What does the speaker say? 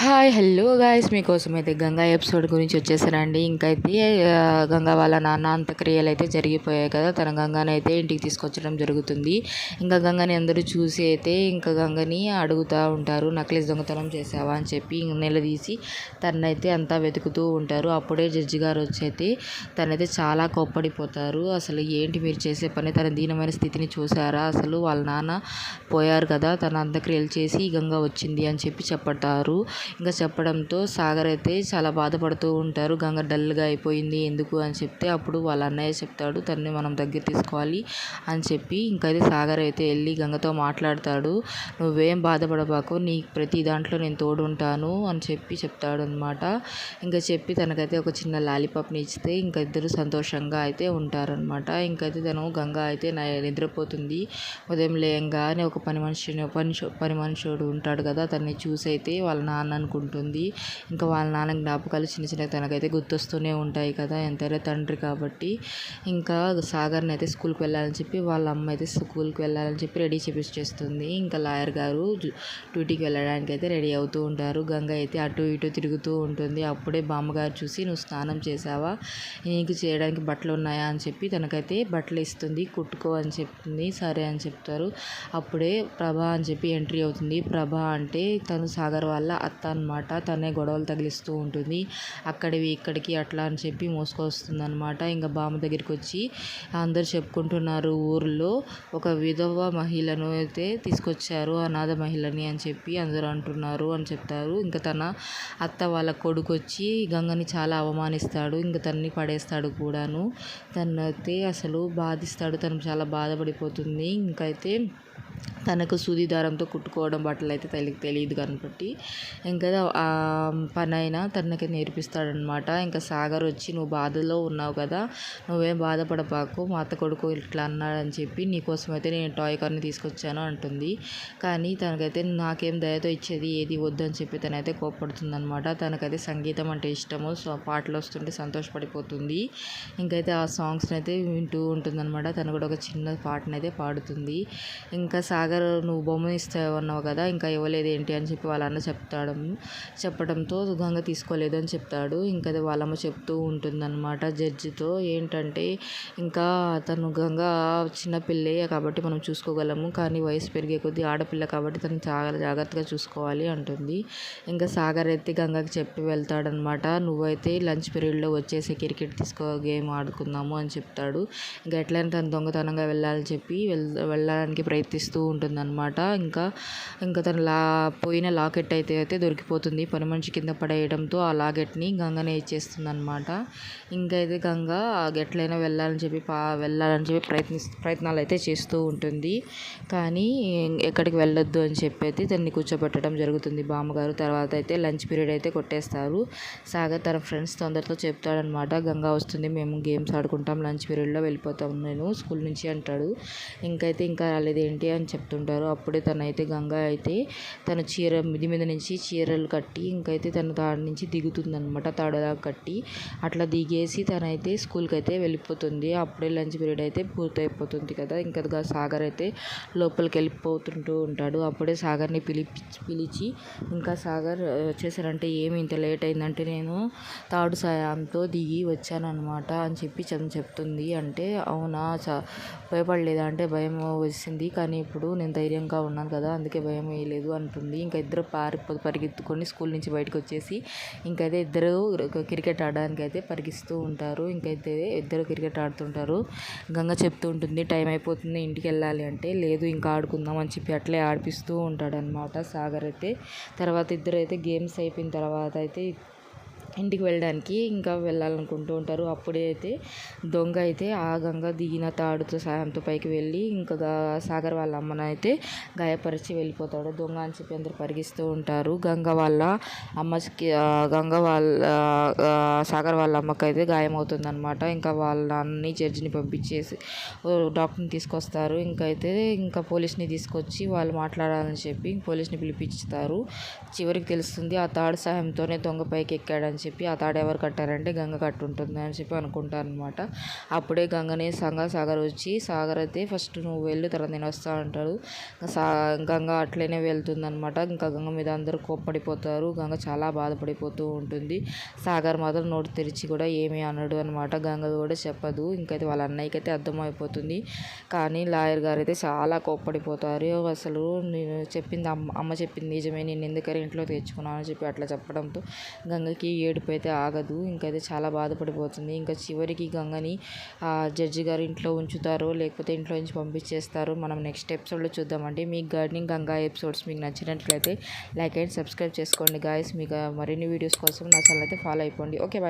Hi hello guys మీకోసం అయితే Ganga episode గురించి వచ్చేసానండి ఇంకైతే గంగా వాళ్ళ నాన్న అంత్యక్రియలు అయితే జరిగిపోయాయి కదా. తన గంగాని అయితే ఇంటికి తీసుకొచ్చడం జరుగుతుంది. ఇంకా గంగని అందరూ చూసి అయితే ఇంకా గంగని అడుగుతూ ఉంటారు. నక్లెస్ దొంగతనం చేసావా అని చెప్పి నిలదీసి తనైతే అంతా వెతుకుతూ ఉంటారు. అప్పుడే జడ్జి గారు వచ్చైతే తనైతే చాలా కోప్పడిపోతారు. అసలు ఏంటి మీరు చేసే పని? తన దీనమైన స్థితిని చూసారా అసలు వాళ్ళ నాన్న పోయారు కదా. తన అంత్యక్రియలు చేసి గంగ వచ్చింది అని చెప్పి చెప్పటారు. ఇంకా చెప్పడంతో సాగర్ అయితే చాలా బాధపడుతూ ఉంటారు. గంగ డల్గా అయిపోయింది. ఎందుకు అని చెప్తే అప్పుడు వాళ్ళ అన్నయ్య చెప్తాడు తనని మనం దగ్గర తీసుకోవాలి అని చెప్పి ఇంకైతే సాగర్ అయితే వెళ్ళి గంగతో మాట్లాడతాడు. నువ్వేం బాధపడబాకు నీ ప్రతి దాంట్లో నేను తోడు ఉంటాను అని చెప్పి చెప్తాడు అనమాట ఇంకా చెప్పి తనకైతే ఒక చిన్న లాలీపాప్ని ఇస్తే ఇంకా ఇద్దరు సంతోషంగా అయితే ఉంటారనమాట ఇంకైతే తను గంగ అయితే నిద్రపోతుంది ఉదయం లేయంగానే ఒక పని మనిషి పని పని మనుషుడు ఉంటాడు కదా తనని చూసి అయితే వాళ్ళ నాన్న అనుకుంటుంది. ఇంకా వాళ్ళ నాన్న జ్ఞాపకాలు చిన్న చిన్న తనకైతే గుర్తొస్తూనే ఉంటాయి కదా ఎంతైనా తండ్రి కాబట్టి. ఇంకా సాగర్ని అయితే స్కూల్కి వెళ్ళాలని చెప్పి వాళ్ళ అమ్మ అయితే స్కూల్కి వెళ్ళాలని చెప్పి రెడీ చేపిస్తుంది ఇంకా లాయర్ గారు డ్యూటీకి వెళ్ళడానికి అయితే రెడీ అవుతూ ఉంటారు. గంగ అయితే అటు ఇటు తిరుగుతూ ఉంటుంది. అప్పుడే బామ్మగారు చూసి నువ్వు స్నానం చేసావా నీకు చేయడానికి బట్టలు ఉన్నాయా? అని చెప్పి తనకైతే బట్టలు ఇస్తుంది. కుట్టుకో అని చెప్తుంది. సరే అని చెప్తారు. అప్పుడే ప్రభా అని చెప్పి ఎంట్రీ అవుతుంది. ప్రభా అంటే తను సాగర్ వాళ్ళ అత్త అత్త అనమాట తనే గొడవలు తగిలిస్తూ ఉంటుంది. అక్కడివి ఇక్కడికి అట్లా అని చెప్పి మోసుకొస్తుంది అనమాట ఇంకా బామ్మ దగ్గరికి వచ్చి అందరు చెప్పుకుంటున్నారు ఊర్లో ఒక విధవ మహిళను అయితే తీసుకొచ్చారు అనాథ మహిళని అని చెప్పి అందరూ అంటున్నారు అని చెప్తారు. ఇంకా తన అత్త వాళ్ళ కొడుకు వచ్చి గంగని చాలా అవమానిస్తాడు ఇంకా తన్ని పడేస్తాడు కూడాను. తనైతే అసలు బాధిస్తాడు తను చాలా బాధపడిపోతుంది. ఇంకైతే తనకు సూది దారంతో కుట్టుకోవడం బట్టలు అయితే తెలియ తెలియదు కాబట్టి ఇంకా ఆ పని అయినా తనకి నేర్పిస్తాడనమాట ఇంకా సాగర్ వచ్చి నువ్వు బాధలో ఉన్నావు కదా నువ్వేం బాధపడపాకు మా అత్త కొడుకు ఇట్లా అన్నాడని చెప్పి నీకోసం అయితే నేను టాయ్ కార్ని తీసుకొచ్చాను అంటుంది. కానీ తనకైతే నాకేం దయతో ఇచ్చేది ఏది వద్దని చెప్పి తనైతే కోపడుతుంది అనమాట తనకైతే సంగీతం అంటే ఇష్టము. సో పాటలు వస్తుంటే సంతోషపడిపోతుంది. ఇంకైతే ఆ సాంగ్స్ని అయితే వింటూ ఉంటుందన్నమాట. తను కూడా ఒక చిన్న పాటనైతే పాడుతుంది. ఇంకా సాగర్ నువ్వు బొమ్మ ఇస్తావు అన్నావు కదా ఇంకా ఇవ్వలేదు ఏంటి అని చెప్పి వాళ్ళ అన్న చెప్తాడు. చెప్పడంతో గంగ తీసుకోలేదు అని చెప్తాడు. ఇంకా వాళ్ళమ్మ చెప్తూ ఉంటుందన్నమాట జడ్జితో. ఏంటంటే ఇంకా తను గంగ చిన్నపిల్లే కాబట్టి మనం చూసుకోగలము కానీ వయసు పెరిగే కొద్దీ ఆడపిల్ల కాబట్టి తను చాలా జాగ్రత్తగా చూసుకోవాలి అంటుంది. ఇంకా సాగర్ అయితే గంగకి చెప్పి వెళ్తాడనమాట నువ్వైతే లంచ్ పీరియడ్లో వచ్చేసి క్రికెట్ తీసుకో గేమ్ ఆడుకుందాము అని చెప్తాడు. ఇంకా ఎట్లయినా తను దొంగతనంగా వెళ్ళాలని చెప్పి వెళ్ళడానికి ప్రయత్నిస్తూ ఉంటుందన్నమాట. ఇంకా ఇంకా తను లా పోయిన లాకెట్ అయితే అయితే దొరికిపోతుంది. పని మనిషి కింద పడేయడంతో ఆ లాకెట్ని గంగనే ఇచ్చేస్తుంది అనమాట ఇంకా అయితే గంగ ఎట్లయినా వెళ్ళాలని చెప్పి పా వెళ్ళాలని చెప్పి ప్రయత్ని ప్రయత్నాలు అయితే చేస్తూ ఉంటుంది. కానీ ఎక్కడికి వెళ్ళొద్దు అని చెప్పి అయితే తనని కూర్చోబెట్టడం జరుగుతుంది బామ్మగారు. తర్వాత అయితే లంచ్ పీరియడ్ అయితే కొట్టేస్తారు. సాగర్ తన ఫ్రెండ్స్ తొందరతో చెప్తాడనమాట గంగా వస్తుంది మేము గేమ్స్ ఆడుకుంటాం లంచ్ పీరియడ్లో వెళ్ళిపోతాం నేను స్కూల్ నుంచి అంటాడు. ఇంకైతే ఇంకా రాలేదు ఏంటి అని చెప్తుంటారు. అప్పుడే తనైతే గంగా అయితే తన చీర మిది మీద నుంచి చీరలు కట్టి ఇంకైతే తన తాడు నుంచి దిగుతుంది అనమాట తాడులా కట్టి అట్లా దిగేసి తనైతే స్కూల్కి అయితే వెళ్ళిపోతుంది. అప్పుడే లంచ్ పీరియడ్ అయితే పూర్తయిపోతుంది కదా. ఇంకా సాగర్ అయితే లోపలికి వెళ్ళిపోతుంటూ ఉంటాడు. అప్పుడే సాగర్ని పిలిపి పిలిచి ఇంకా సాగర్ వచ్చేసారంటే ఏమి ఇంత లేట్ అయిందంటే నేను తాడు సాయంతో దిగి వచ్చానమాట అని చెప్పి చెప్తుంది. అంటే అవునా? భయపడలేదా? అంటే భయం వచ్చింది కానీ ఇప్పుడు అప్పుడు నేను ధైర్యంగా ఉన్నాను కదా అందుకే భయం వేయలేదు అంటుంది. ఇంకా ఇద్దరు పారి పరిగెత్తుకొని స్కూల్ నుంచి బయటకు వచ్చేసి అయితే ఇద్దరు క్రికెట్ ఆడడానికి అయితే పరిగిస్తూ ఉంటారు. ఇంకైతే ఇద్దరు క్రికెట్ ఆడుతుంటారు. గంగ చెప్తూ ఉంటుంది టైం అయిపోతుంది ఇంటికి వెళ్ళాలి అంటే లేదు ఇంకా ఆడుకుందాం అని చెప్పి అట్లే ఆడిపిస్తూ ఉంటాడనమాట సాగర్ అయితే. తర్వాత ఇద్దరు అయితే గేమ్స్ అయిపోయిన తర్వాత అయితే ఇంటికి వెళ్ళడానికి ఇంకా వెళ్ళాలనుకుంటూ ఉంటారు. అప్పుడే అయితే దొంగ అయితే ఆ గంగ దిగిన తాడుతో సాయంతో పైకి వెళ్ళి ఇంకా సాగర్ వాళ్ళ అమ్మను అయితే గాయపరిచి వెళ్ళిపోతాడు. దొంగ అని చెప్పి అందరు పరిగిస్తూ ఉంటారు. గంగ వాళ్ళ అమ్మకి గంగ వాళ్ళ సాగర్ వాళ్ళ అమ్మకి అయితే గాయమవుతుంది అనమాట ఇంకా వాళ్ళ అన్ని జడ్జిని పంపించేసి డాక్టర్ని తీసుకొస్తారు. ఇంకైతే ఇంకా పోలీస్ని తీసుకొచ్చి వాళ్ళు మాట్లాడాలని చెప్పి పోలీస్ని పిలిపిస్తారు. చివరికి తెలుస్తుంది ఆ తాడు సాయంతోనే దొంగ పైకి ఎక్కాడని అని చెప్పి ఆ తాడు ఎవరు కట్టారంటే గంగ కట్టుంటుంది అని చెప్పి అనుకుంటారు అనమాట అప్పుడే గంగని సంగ సాగర్ వచ్చి సాగర్ అయితే ఫస్ట్ నువ్వు వెళ్ళు తర్వాత నేను వస్తా అంటాడు. సా గంగ అట్లనే వెళ్తుంది అనమాట ఇంకా గంగ మీద అందరూ కోప్పడిపోతారు. గంగ చాలా బాధపడిపోతూ ఉంటుంది. సాగర్ మాత్రం నోటు తెరిచి కూడా ఏమీ అనడు అనమాట గంగ కూడా చెప్పదు. ఇంకైతే వాళ్ళ అన్నయ్యకి అయితే అర్థమైపోతుంది. కానీ లాయర్ గారు అయితే చాలా కోప్పడిపోతారు. అసలు నేను చెప్పింది అమ్మ అమ్మ చెప్పింది నిజమే. నేను ఎందుకని ఇంట్లో తెచ్చుకున్నాను అని చెప్పి అట్లా చెప్పడంతో గంగకి ఏడుపు అయితే ఆగదు ఇంకైతే చాలా బాధపడిపోతుంది. ఇంకా చివరికి గంగని జడ్జి గారు ఇంట్లో ఉంచుతారో లేకపోతే ఇంట్లో నుంచి పంపించేస్తారో మనం నెక్స్ట్ ఎపిసోడ్లో చూద్దామండి. మీకు గార్డెనింగ్ గంగా ఎపిసోడ్స్ మీకు నచ్చినట్లయితే లైక్ అండ్ సబ్స్క్రైబ్ చేసుకోండి. గాయస్ మీకు మరిన్ని వీడియోస్ కోసం నా ఛానల్ అయితే ఫాలో అయిపోండి. Okay bye.